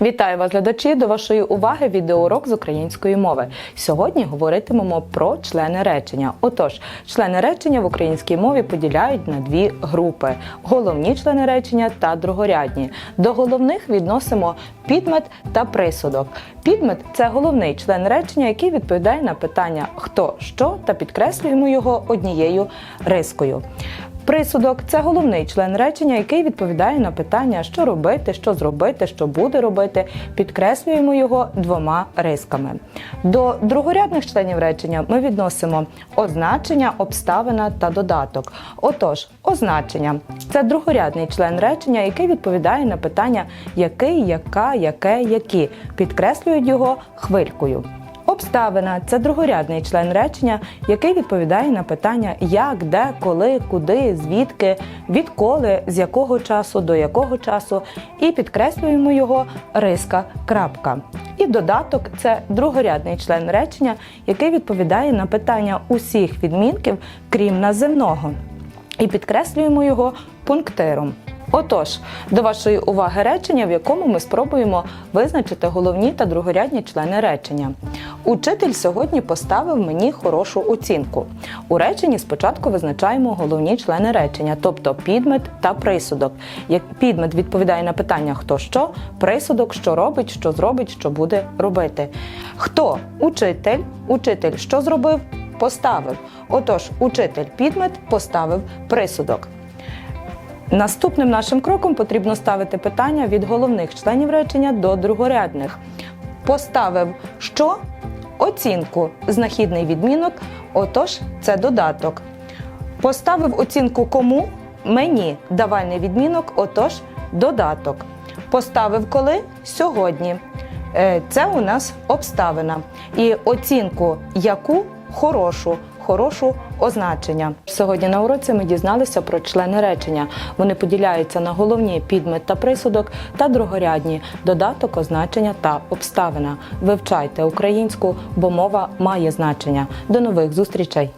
Вітаю вас, глядачі! До вашої уваги відеоурок з української мови. Сьогодні говоритимемо про члени речення. Отож, члени речення в українській мові поділяють на дві групи: головні члени речення та другорядні. До головних відносимо підмет та присудок. Підмет це головний член речення, який відповідає на питання хто що та підкреслюємо його однією рискою. Присудок це головний член речення, який відповідає на питання, що робити, що зробити, що буде робити. Підкреслюємо його двома рисками. До другорядних членів речення ми відносимо означення, обставина та додаток. Отож, означення це другорядний член речення, який відповідає на питання який, яка, яке, які. Підкреслюють його хвилькою. Обставина це другорядний член речення, який відповідає на питання як, де, коли, куди, звідки, відколи, з якого часу, до якого часу, і підкреслюємо його риска крапка. І додаток це другорядний член речення, який відповідає на питання усіх відмінків, крім наземного. І підкреслюємо його пунктиром. Отож, до вашої уваги речення, в якому ми спробуємо визначити головні та другорядні члени речення. Учитель сьогодні поставив мені хорошу оцінку. У реченні спочатку визначаємо головні члени речення, тобто підмет та присудок. Як підмет відповідає на питання хто що, присудок, що робить, що зробить, що буде робити. Хто учитель? Учитель що зробив? Поставив. Отож, учитель підмет поставив присудок. Наступним нашим кроком потрібно ставити питання від головних членів речення до другорядних. Поставив що? Оцінку. Знахідний відмінок. Отож, це додаток. Поставив оцінку кому? Мені. Давальний відмінок. Отож, додаток. Поставив коли? Сьогодні. Е, Це у нас обставина. І оцінку яку? Хорошу. Хорошу означення. Сьогодні на уроці ми дізналися про члени речення. Вони поділяються на головні підмет та присудок та другорядні додаток, означення та обставина. Вивчайте українську, бо мова має значення. До нових зустрічей!